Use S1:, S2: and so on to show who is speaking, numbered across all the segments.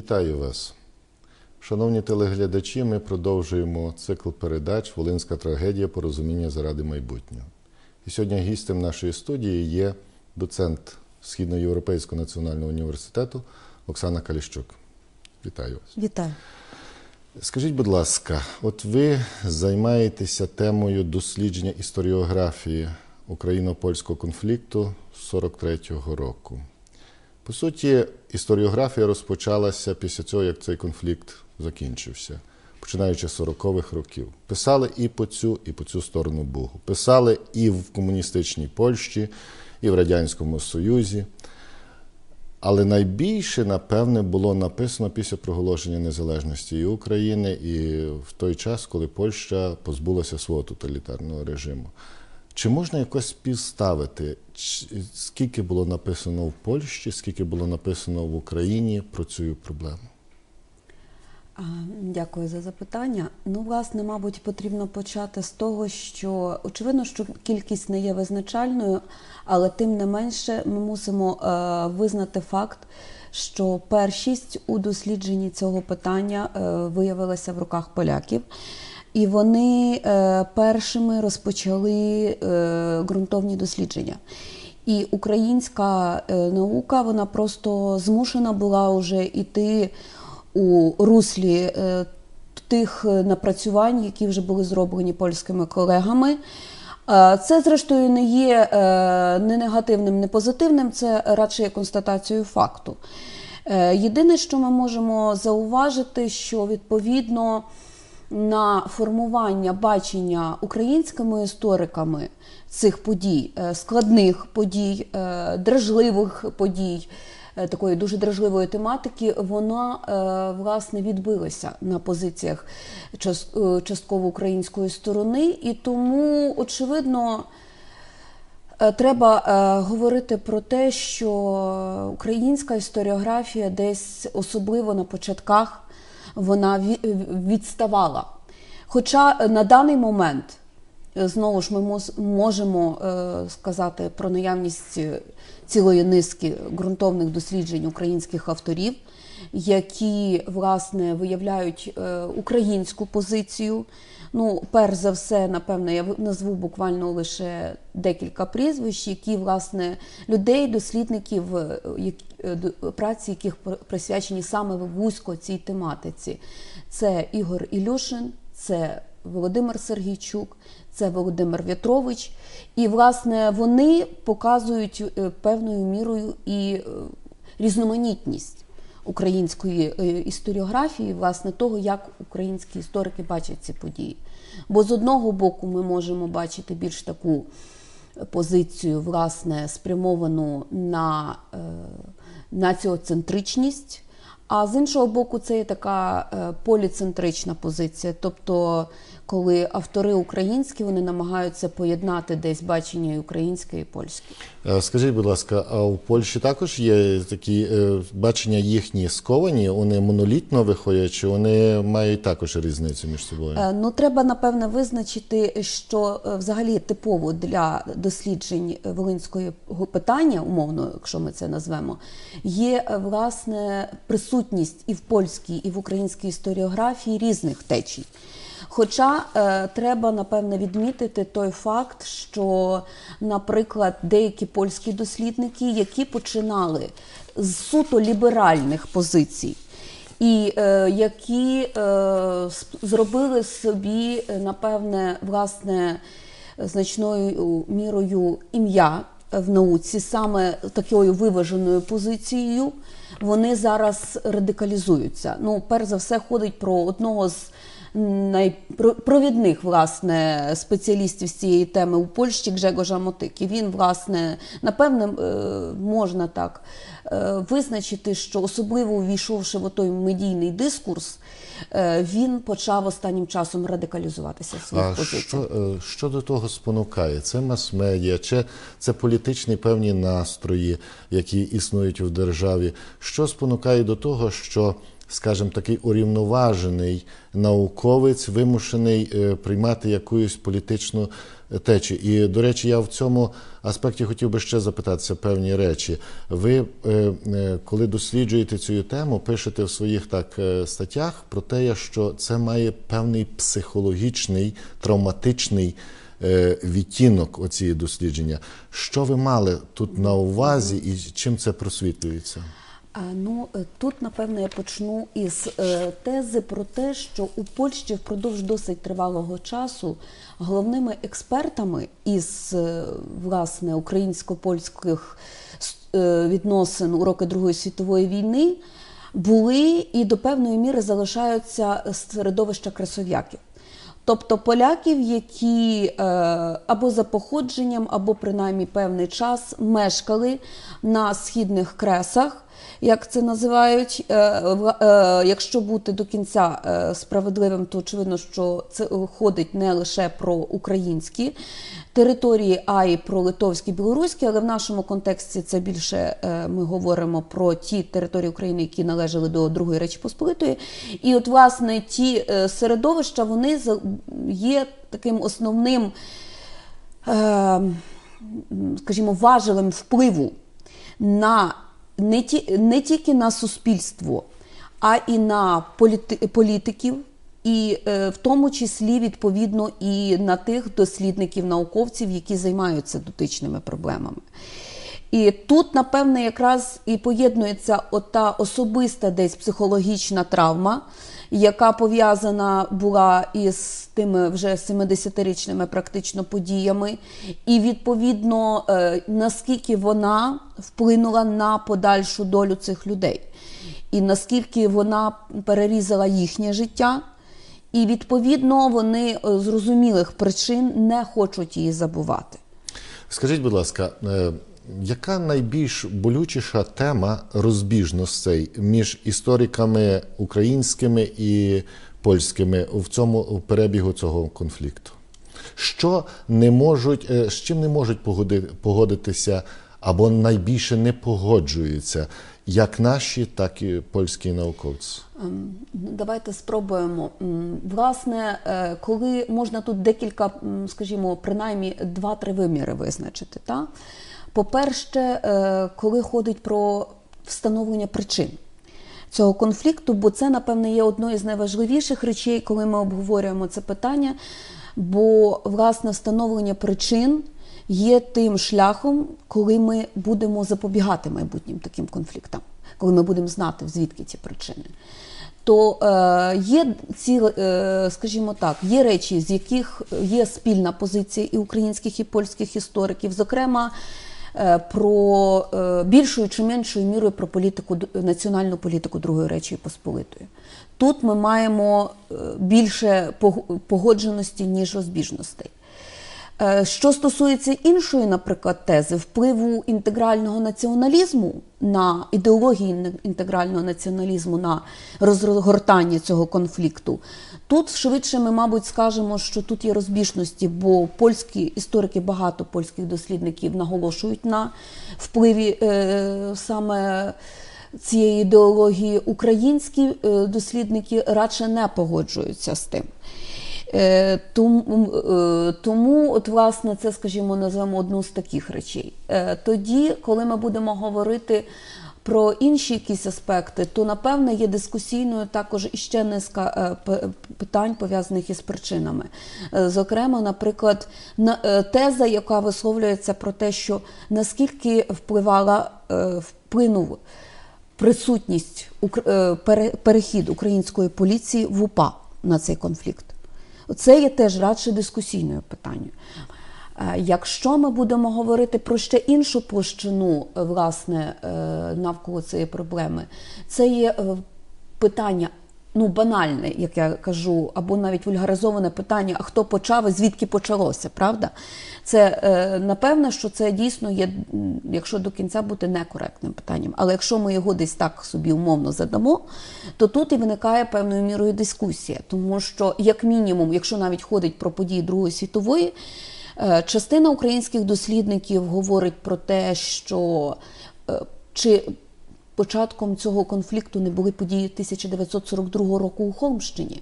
S1: Вітаю вас. Шановні телеглядачі, ми продовжуємо цикл передач Волинська трагедія порозуміння заради майбутнього. І сьогодні гістем нашої студії є доцент Східноєвропейського національного університету Оксана Каліщук. Вітаю вас.
S2: Вітаю.
S1: Скажіть, будь ласка, от ви займаєтеся темою дослідження історіографії україно-польського конфлікту 43-го року. По суті, історіографія розпочалася після цього, як цей конфлікт закінчився, починаючи з 40-х років. Писали і по цю, і по цю сторону Бугу. Писали і в комуністичній Польщі, і в Радянському Союзі. Але найбільше, напевне, було написано після проголошення незалежності і України, і в той час, коли Польща позбулася свого тоталітарного режиму. Чи можна якось співставити, скільки було написано в Польщі, скільки було написано в Україні про цю проблему?
S2: Дякую за запитання. Ну, власне, мабуть, потрібно почати з того, що очевидно, що кількість не є визначальною, але тим не менше ми мусимо е, визнати факт, що першість у дослідженні цього питання е, виявилася в руках поляків. І вони е, першими розпочали е, ґрунтовні дослідження. І українська е, наука вона просто змушена була вже йти у руслі тих напрацювань, які вже були зроблені польськими колегами. Це, зрештою, не є не негативним, не позитивним, це радше є констатацією факту. Єдине, що ми можемо зауважити, що відповідно на формування бачення українськими істориками цих подій, е, складних подій, е, дражливих подій, е, такої дуже дражливої тематики, вона власне відбилася на позиціях частково української сторони, і тому очевидно. Треба говорити про те, що українська історіографія десь особливо на початках вона відставала. Хоча е, на даний момент е, знову ж ми можемо е, сказати про наявність е, цілої низки ґрунтовних досліджень українських авторів, які власне виявляють е, українську позицію. Ну, перш за все, напевно, я назву буквально лише декілька прізвищ, які власне людей, дослідників, е, е, праці, яких присвячені саме вузько цій тематиці. Це Ігор Ілюшин, це Володимир Сергійчук, це Володимир В'ятрович. І, власне, вони показують певною мірою і різноманітність української е, історіографії, власне, того, як українські історики бачать ці події. Бо з одного боку ми можемо бачити більш таку позицію, власне, спрямовану на е, націоцентричність, а з іншого боку, це є така е, поліцентрична позиція. Тобто, коли автори українські вони намагаються поєднати десь бачення і українське, і польське.
S1: Е, Скажіть, будь ласка, а в Польщі також є такі е, бачення їхні сковані, вони монолітно виходять, чи вони мають також різницю між собою?
S2: Е, Ну, треба напевне визначити, що взагалі типово для досліджень волинської питання, умовно, якщо ми це назвемо, є власне присутність і в польській, і в українській історіографії різних течій. Хоча е, треба напевне відмітити той факт, що, наприклад, деякі польські дослідники, які починали з суто ліберальних позицій, і е, які е, зробили собі, е, напевне, власне, значною мірою ім'я в науці, саме такою виваженою позицією, вони зараз радикалізуються. Ну, перш за все, ходить про одного з найпровідних власне спеціалістів з цієї теми у Польщі Гжегожа Мотики. Він, власне, напевне, е, можна так е, визначити, що особливо увійшовши в той медійний дискурс, е, він почав останнім часом радикалізуватися в своїх позиціях.
S1: що, що до того спонукає? Це мас-медіа, чи це політичні певні настрої, які існують в державі? Що спонукає до того, що скажімо, такий урівноважений науковець, вимушений е, приймати якусь політичну течію. І, до речі, я в цьому аспекті хотів би ще запитатися певні речі. Ви, е, е, коли досліджуєте цю тему, пишете в своїх так е, статтях про те, що це має певний психологічний, травматичний е, відтінок оцієї дослідження. Що ви мали тут на увазі і чим це просвітлюється?
S2: А, Ну е, тут напевно я почну із е, тези про те, що у Польщі впродовж досить тривалого часу головними експертами із е, власне українсько-польських відносин у роки Другої світової війни були і до певної міри залишаються середовища красов'яків. Тобто поляків, які е, або за походженням, або принаймні певний час мешкали на східних кресах, як це називають. Е, е, якщо бути до кінця справедливим, то очевидно, що це ходить не лише про українські території, а й про литовські, білоруські, але в нашому контексті це більше е, ми говоримо про ті території України, які належали до Другої Речі Посполитої. І от, власне, ті е, середовища вони є таким основним, е, скажімо, важелем впливу на не, ті, не тільки на суспільство, а і на політи, політиків, і е, в тому числі відповідно і на тих дослідників, науковців, які займаються дотичними проблемами. І тут, напевне, якраз і поєднується ота особиста десь психологічна травма, яка пов'язана була із тими вже 70-річними практично подіями, і відповідно е, наскільки вона вплинула на подальшу долю цих людей, і наскільки вона перерізала їхнє життя. І відповідно вони е, зрозумілих причин не хочуть її забувати.
S1: Скажіть, будь ласка, е, яка найбільш болючіша тема розбіжностей між істориками українськими і польськими в цьому перебігу цього конфлікту? Що не можуть, е, з чим не можуть погодитися або найбільше не погоджуються як наші, так і польські науковці?
S2: Ем, Давайте спробуємо. Власне, е, коли можна тут декілька, скажімо, принаймні два-три виміри визначити. Та? По-перше, е, коли ходить про встановлення причин цього конфлікту, бо це, напевне, є одною з найважливіших речей, коли ми обговорюємо це питання. Бо, власне, встановлення причин є тим шляхом, коли ми будемо запобігати майбутнім таким конфліктам, коли ми будемо знати, звідки ці причини. То е, є ці, е, скажімо так, є речі, з яких є спільна позиція і українських, і польських істориків, зокрема е, про е, більшою чи меншою мірою про політику національну політику Другої Речі Посполитої. Тут ми маємо е, більше погодженості, ніж розбіжностей. Е, Що стосується іншої, наприклад, тези впливу інтегрального націоналізму на ідеології ін- інтегрального націоналізму на розгортання цього конфлікту, тут швидше ми, мабуть, скажемо, що тут є розбіжності, бо польські історики, багато польських дослідників наголошують на впливі е, саме цієї ідеології. Українські е, дослідники радше не погоджуються з тим. Е, Тому, е, тому, от, власне, це, скажімо, називаємо одну з таких речей. Е, Тоді, коли ми будемо говорити про інші якісь аспекти, то напевне є дискусійною також іще низка питань, пов'язаних із причинами. Зокрема, наприклад, на- теза, яка висловлюється про те, що наскільки впливала, вплинув присутність перехід української поліції в УПА на цей конфлікт. Це є теж радше дискусійною питанням. Е, Якщо ми будемо говорити про ще іншу площину, е, власне, е, навколо цієї проблеми, це є питання. Ну, банальне, як я кажу, або навіть вульгаризоване питання, а хто почав і звідки почалося, правда? Це е, напевно, що це дійсно є, якщо до кінця бути некоректним питанням. Але якщо ми його десь так собі умовно задамо, то тут і виникає певною мірою дискусія. Тому що, як мінімум, якщо навіть ходить про події Другої світової, е, частина українських дослідників говорить про те, що е, чи початком цього конфлікту не були події 1942 року у Холмщині.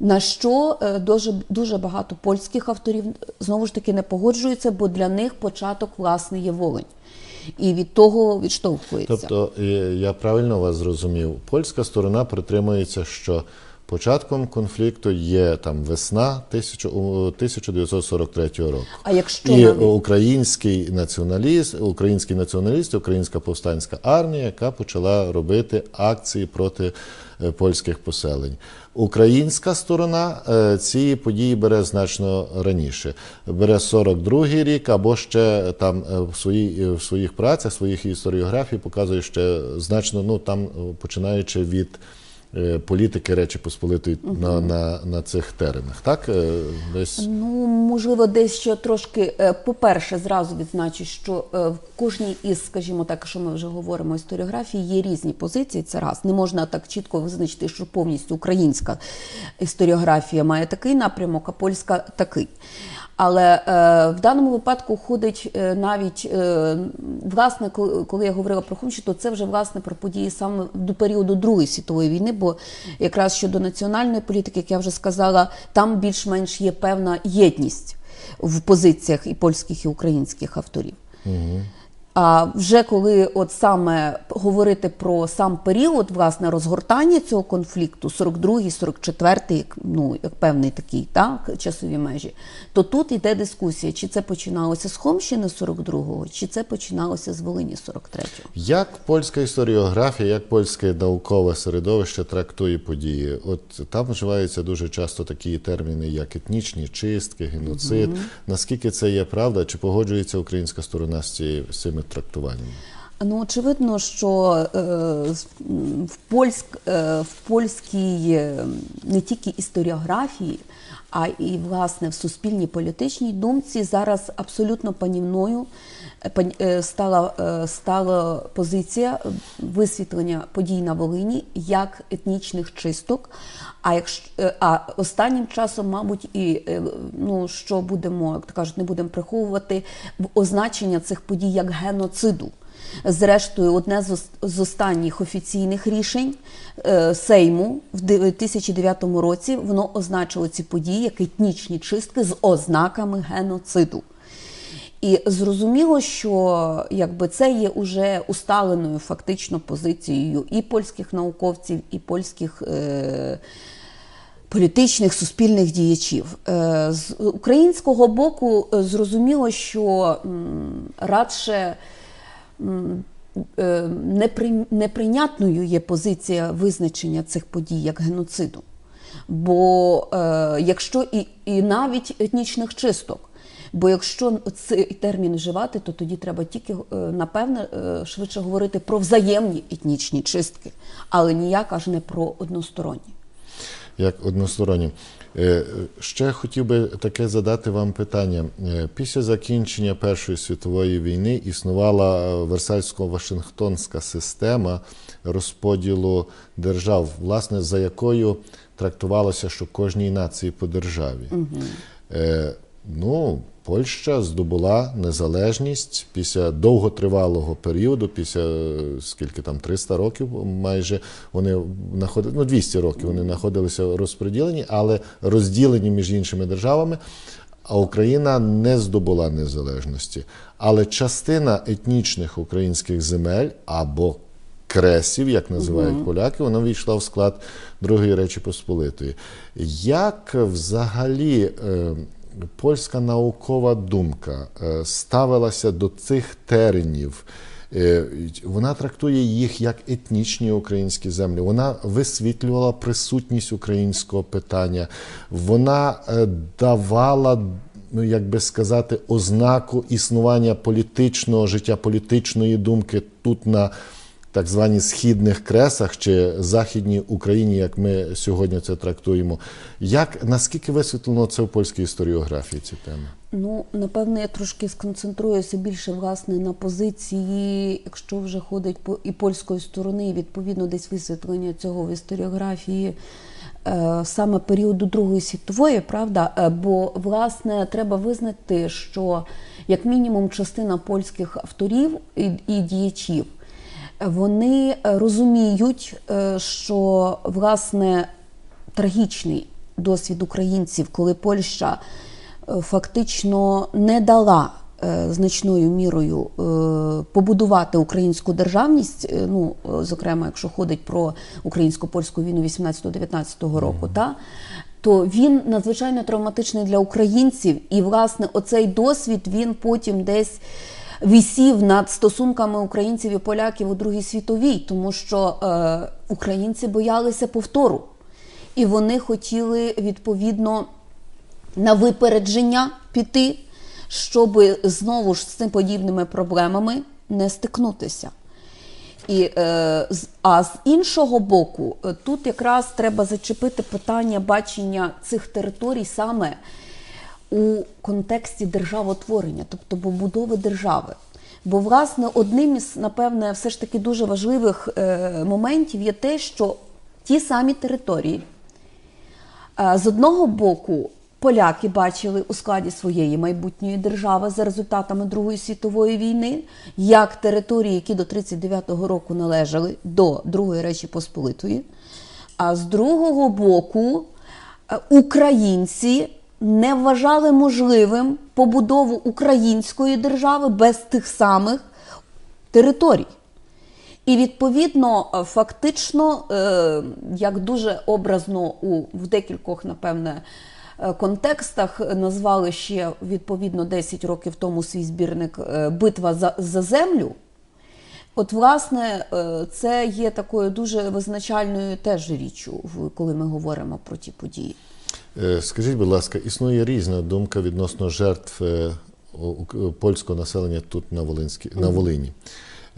S2: На що е, дуже, дуже багато польських авторів знову ж таки не погоджуються, бо для них початок власне є Волинь. І від того відштовхується.
S1: Тобто, я правильно вас зрозумів, польська сторона притримується, що початком конфлікту є там весна 1943 року.
S2: А якщо
S1: І
S2: навіть-
S1: український націоналіст, український націоналіст, українська повстанська армія, яка почала робити акції проти е, польських поселень. Українська сторона е, ці події бере значно раніше. Бере 42-й рік, або ще там е, в, своїй, е, в своїх працях, в своїх історіографії показує ще значно, ну там починаючи від політики Речі Посполитої на, на, на цих теренах. Так? Е, Десь
S2: Ну, можливо, десь ще трошки. е, По-перше, зразу відзначу, що е, в кожній із, скажімо так, що ми вже говоримо історіографії, є різні позиції. Це раз. Не можна так чітко визначити, що повністю українська історіографія має такий напрямок, а польська такий. Але е, в даному випадку ходить е, навіть е, власне, коли, я говорила про Хомщі, то це вже власне про події саме до періоду Другої світової війни, бо якраз щодо національної політики, як я вже сказала, там більш-менш є певна єдність в позиціях і польських, і українських авторів. А вже коли от саме говорити про сам період власне розгортання цього конфлікту, 42-й, 44-й, як, ну як певний такий так, часові межі, то тут йде дискусія, чи це починалося з Хомщини 42-го, чи це починалося з Волині 43-го.
S1: Як польська історіографія, як польське наукове середовище трактує події? От там вживаються дуже часто такі терміни, як етнічні чистки, геноцид. Наскільки це є правда? Чи погоджується українська сторона з цими трактуваннями?
S2: Ну, очевидно, що е, в, польськ, е, в польській е, не тільки історіографії, а і власне в суспільній політичній думці зараз абсолютно панівною пан- стала, е, стала позиція висвітлення подій на Волині як етнічних чисток. А якщо е, а останнім часом, мабуть, і е, ну що будемо, як кажуть, не будемо приховувати означення цих подій як геноциду. Зрештою, одне з останніх офіційних рішень е, Сейму в 2009 році воно означило ці події як етнічні чистки з ознаками геноциду. І зрозуміло, що якби це є уже усталеною фактично позицією і польських науковців, і польських. Е- політичних суспільних діячів Е, з українського боку е, зрозуміло, що радше е, неприйнятною є позиція визначення цих подій як геноциду. Бо якщо і, і навіть етнічних чисток. Бо якщо цей термін вживати, то тоді треба тільки е, напевне е, швидше говорити про взаємні етнічні чистки, але ніяк аж не про односторонні.
S1: Як односторонні. Е, Ще хотів би таке задати вам питання. Після закінчення Першої світової війни існувала Версальсько-Вашингтонська система розподілу держав, власне, за якою трактувалося, що кожній нації по державі. Е, Ну, Польща здобула незалежність після довготривалого періоду, після е, скільки там 300 років майже вони знаходили, ну 200 років вони знаходилися розподілені, але розділені між іншими державами. А Україна не здобула незалежності. Але частина етнічних українських земель або кресів, як називають поляки, вона війшла в склад Другої Речі Посполитої. Як взагалі е, польська наукова думка е, ставилася до цих теренів? Е, Вона трактує їх як етнічні українські землі. Вона висвітлювала присутність українського питання. Вона е, давала, ну як би сказати, ознаку існування політичного життя, політичної думки тут на так звані східних кресах чи західній Україні, як ми сьогодні це трактуємо. Як наскільки висвітлено це в польській історіографії ці теми?
S2: Ну, напевно, я трошки сконцентруюся більше власне на позиції, якщо вже ходить по і польської сторони, відповідно десь висвітлення цього в історіографії е, саме періоду Другої світової, правда? Е, бо власне треба визнати, що як мінімум частина польських авторів і, і діячів. Вони е, розуміють, е, що власне трагічний досвід українців, коли Польща е, фактично не дала значною мірою побудувати українську державність, ну зокрема, якщо ходить про українсько-польську війну 18-19 року, та то він надзвичайно травматичний для українців, і власне оцей досвід він потім десь висів над стосунками українців і поляків у Другій світовій, тому що е, українці боялися повтору, і вони хотіли відповідно на випередження піти, щоб знову ж з цим подібними проблемами не стикнутися. І, е, а з іншого боку, е, тут якраз треба зачепити питання бачення цих територій саме у контексті державотворення, тобто побудови держави. Бо, власне, одним із, напевне, все ж таки дуже важливих е, моментів є те, що ті самі території, е, з одного боку, поляки бачили у складі своєї майбутньої держави за результатами Другої світової війни, як території, які до 39-го року належали до Другої Речі Посполитої. А з другого боку, е, українці не вважали можливим побудову української держави без тих самих територій. І відповідно, е, фактично, е, як дуже образно у в декількох, напевне, е, контекстах назвали ще відповідно 10 років тому свій збірник Битва за, за землю. От, власне, це є такою дуже визначальною теж річчю, коли ми говоримо про ті події.
S1: Е, Скажіть, будь ласка, існує різна думка відносно жертв е, польського населення тут на, Волинській, на Волині.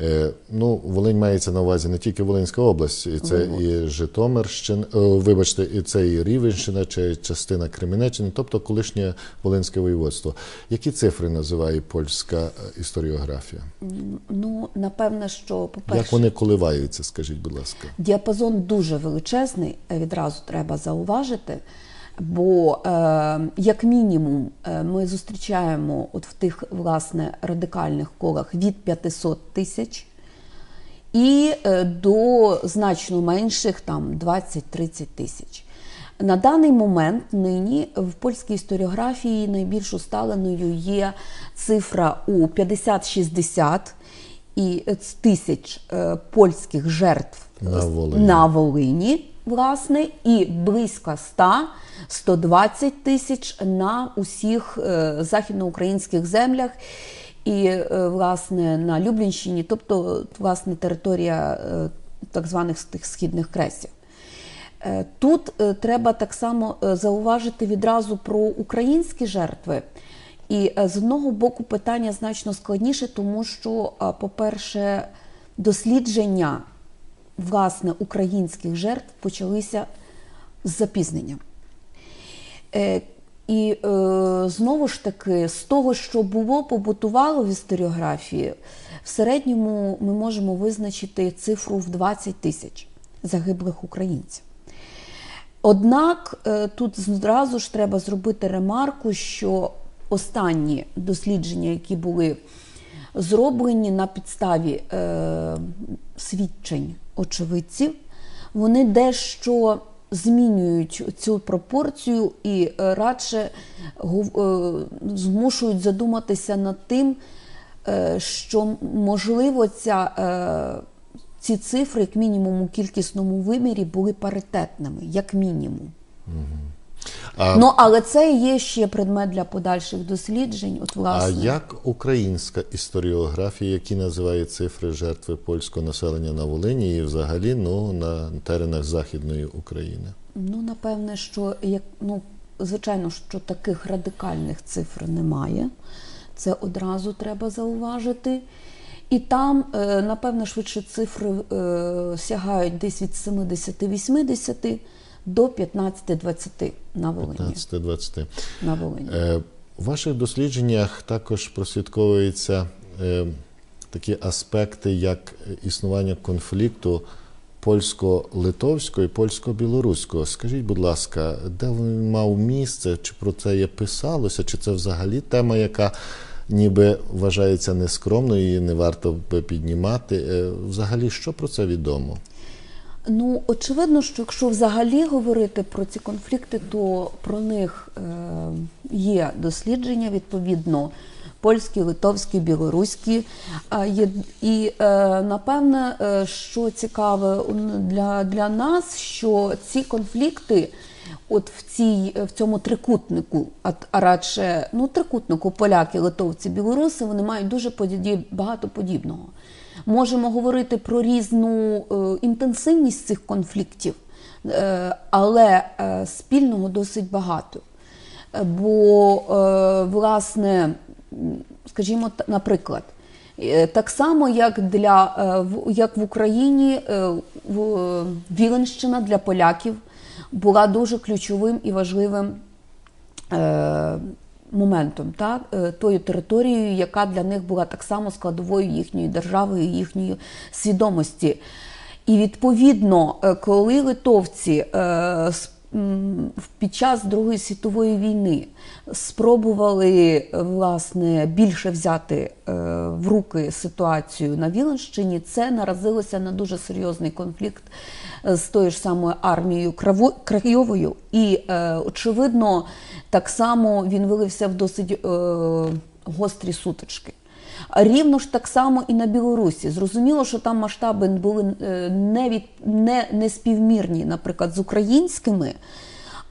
S1: Е, Ну, Волинь мається на увазі не тільки Волинська область, і це і Житомирщина, вибачте, і це і Рівенщина, чи частина Кременеччини, тобто колишнє Волинське воєводство. Які цифри називає польська історіографія?
S2: Ну, напевне, що, по-перше,
S1: Як вони коливаються, скажіть, будь ласка?
S2: Діапазон дуже величезний, відразу треба зауважити. Бо, е, як мінімум, е, ми зустрічаємо от в тих власне радикальних колах від 500 тисяч і е, до значно менших там 20-30 тисяч. На даний момент нині в польській історіографії найбільш усталеною є цифра у 50-60 і тисяч польських жертв
S1: На Волині.
S2: на Волині, власне, і близько 100-120 тисяч на усіх е, західноукраїнських землях. І, е, власне, на Люблінщині, тобто, власне, територія е, так званих тих східних кресів. Тут треба так само зауважити відразу про українські жертви. І з одного боку питання значно складніше, тому що, по-перше, дослідження власне українських жертв почалися з запізненням. Е, і е, знову ж таки, з того, що було, побутувало в історіографії, в середньому ми можемо визначити цифру в 20 тисяч загиблих українців. Однак е, тут зразу ж треба зробити ремарку, що останні дослідження, які були зроблені на підставі е, свідчень очевидців, вони дещо змінюють цю пропорцію і радше е, змушують задуматися над тим, е, що можливо ця, е, ці цифри, як мінімум у кількісному вимірі, були паритетними, як мінімум.
S1: А,
S2: Ну, але це є ще предмет для подальших досліджень. От,
S1: а
S2: власне.
S1: як українська історіографія, які називає цифри жертви польського населення на Волині і взагалі ну, на теренах Західної України?
S2: Ну, напевне, що як ну, звичайно, що таких радикальних цифр немає. Це одразу треба зауважити. І там, е, напевне, швидше цифри е, сягають десь від 70-80 до 15-20 на Волині.
S1: 15-20.
S2: На Волині.
S1: Е, У ваших дослідженнях також прослідковуються е, такі аспекти, як існування конфлікту польсько-литовського і польсько-білоруського. Скажіть, будь ласка, де він мав місце? Чи про це є писалося? Чи це взагалі тема, яка ніби вважається нескромною, її не варто би піднімати. Е, Взагалі, що про це відомо?
S2: Ну, очевидно, що якщо взагалі говорити про ці конфлікти, то про них е, є дослідження, відповідно, польські, литовські, білоруські. А є, і е, напевне, е, що цікаве для, для нас, що ці конфлікти. От в цій в цьому трикутнику, а, а радше ну трикутнику поляки, литовці, білоруси, вони мають дуже багато подібного. Можемо говорити про різну е, інтенсивність цих конфліктів, е, але е, спільного досить багато. Бо, власне, скажімо, наприклад, так само, як, для, як в Україні Віленщина для поляків була дуже ключовим і важливим моментом, так? е, тою територією, яка для них була так само складовою їхньої держави їхньої свідомості. І відповідно, е, коли литовці е, під час Другої світової війни спробували е, власне більше взяти е, в руки ситуацію на Віленщині, це наразилося на дуже серйозний конфлікт е, з тою ж самою армією Крайовою. І очевидно, так само він вилився в досить гострі сутички. Рівно ж так само і на Білорусі. Зрозуміло, що там масштаби були е, не, від, не, не співмірні, наприклад, з українськими,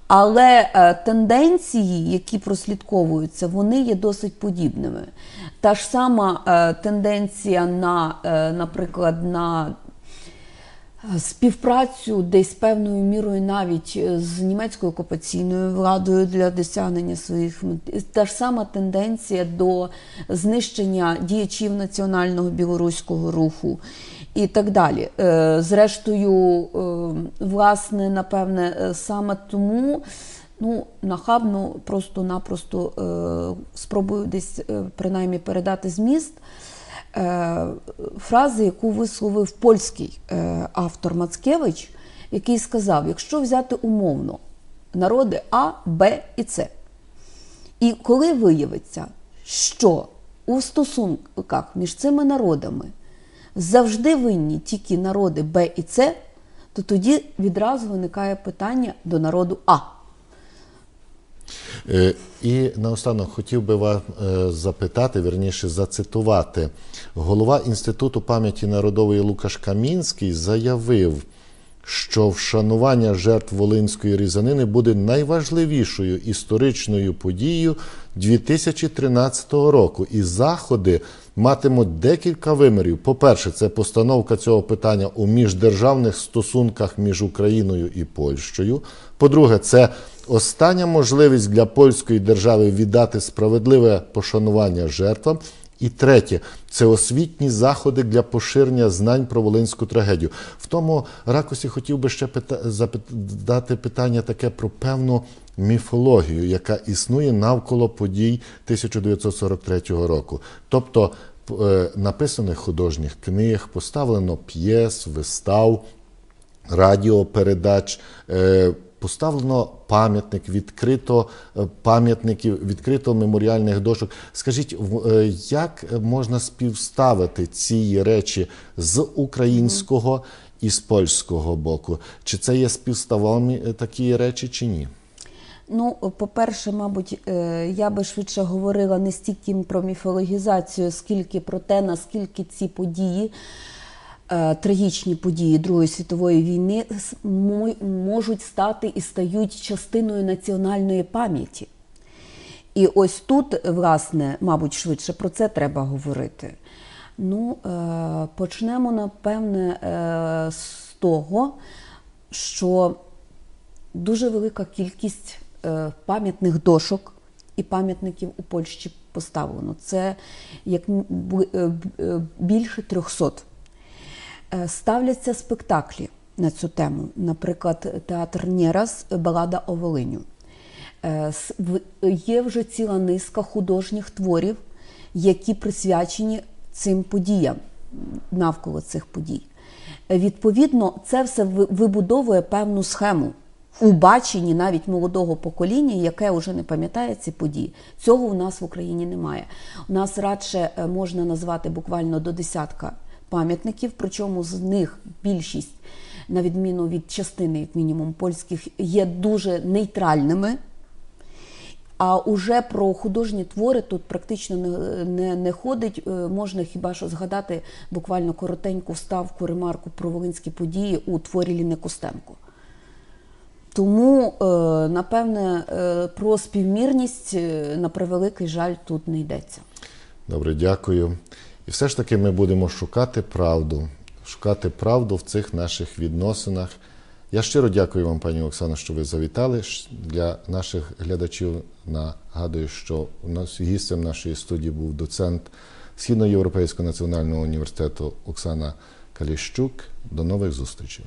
S2: але е, тенденції, які прослідковуються, вони є досить подібними. Та ж сама е, тенденція на, наприклад, на співпрацю десь певною мірою навіть е, з німецькою окупаційною владою для досягнення своїх та ж сама тенденція до знищення діячів національного білоруського руху і так далі. Е, Зрештою, е, власне, напевне, саме тому. Ну, нахабно, просто-напросто спробую десь принаймні передати зміст фрази, яку висловив польський е, автор Мацкевич, який сказав: якщо взяти умовно народи А, Б і С, і коли виявиться, що у стосунках між цими народами завжди винні тільки народи Б і С, то тоді відразу виникає питання до народу А.
S1: Е, І наостанок хотів би вас е, запитати, верніше зацитувати. Голова Інституту пам'яті народової Лукаш Камінський заявив, що вшанування жертв Волинської різанини буде найважливішою історичною подією 2013 року. І заходи матимуть декілька вимірів. По-перше, це постановка цього питання у міждержавних стосунках між Україною і Польщею. По-друге, це остання можливість для польської держави віддати справедливе пошанування жертвам. І третє це освітні заходи для поширення знань про волинську трагедію. В тому ракурсі хотів би ще пита- задати питання таке про певну міфологію, яка існує навколо подій 1943 року. Тобто е, написаних художніх книг, поставлено п'єс, вистав, радіопередач. Поставлено пам'ятник, відкрито е, пам'ятників, відкрито меморіальних дошок. Скажіть, е, як можна співставити ці речі з українського і з польського боку? Чи це є співставами е, такі речі, чи ні?
S2: Ну, по-перше, мабуть, я би швидше говорила не стільки про міфологізацію, скільки про те, наскільки ці події, трагічні події Другої світової війни, можуть стати і стають частиною національної пам'яті. І ось тут, власне, мабуть, швидше про це треба говорити. Ну, е, почнемо, напевне, е, з того, що дуже велика кількість е, пам'ятних дошок і пам'ятників у Польщі поставлено. Це як е, е, більше 300. Е, Ставляться спектаклі на цю тему. Наприклад, театр Нєрас Балада о Волиню. Е, Є вже ціла низка художніх творів, які присвячені цим подіям навколо цих подій. Е, Відповідно, це все вибудовує певну схему у баченні навіть молодого покоління, яке вже не пам'ятає ці події. Цього у нас в Україні немає. У нас радше можна назвати буквально до десятка пам'ятників, причому з них більшість, на відміну від частини, як мінімум, польських, є дуже нейтральними. А уже про художні твори тут практично не, не, не ходить. Е, Можна хіба що згадати буквально коротеньку вставку, ремарку про волинські події у творі Ліни Костенко. Тому, е, напевне, е, про співмірність, на превеликий жаль, тут не йдеться.
S1: Добре, дякую. І все ж таки ми будемо шукати правду, шукати правду в цих наших відносинах. Я щиро дякую вам, пані Оксано, що ви завітали. Для наших глядачів нагадую, що у нас гістем нашої студії був доцент Східноєвропейського національного університету Оксана Каліщук. До нових зустрічей.